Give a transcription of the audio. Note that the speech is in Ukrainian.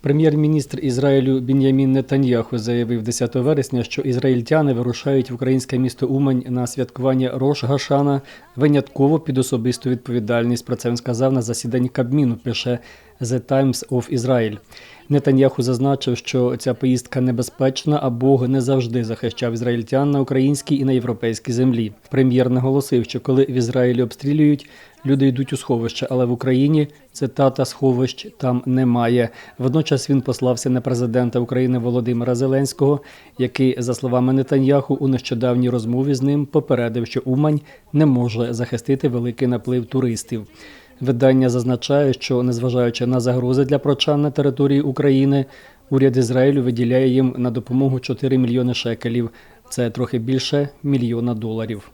Прем'єр-міністр Ізраїлю Бін'ямін Нетаньяху заявив 10 вересня, що ізраїльтяни вирушають в українське місто Умань на святкування Рош Гашана винятково під особисту відповідальність. Про це він сказав на засіданні Кабміну. Пише The Times of Israel. Нетаньяху зазначив, що ця поїздка небезпечна, а Бог не завжди захищав ізраїльтян на українській і на європейській землі. Прем'єр наголосив, що коли в Ізраїлі обстрілюють, люди йдуть у сховище, але в Україні цитата сховищ там немає. Водночас він послався на президента України Володимира Зеленського, який, за словами Нетаньяху, у нещодавній розмові з ним попередив, що Умань не може захистити великий наплив туристів. Видання зазначає, що незважаючи на загрози для прочан на території України, уряд Ізраїлю виділяє їм на допомогу 4 мільйони шекелів. Це трохи більше мільйона доларів.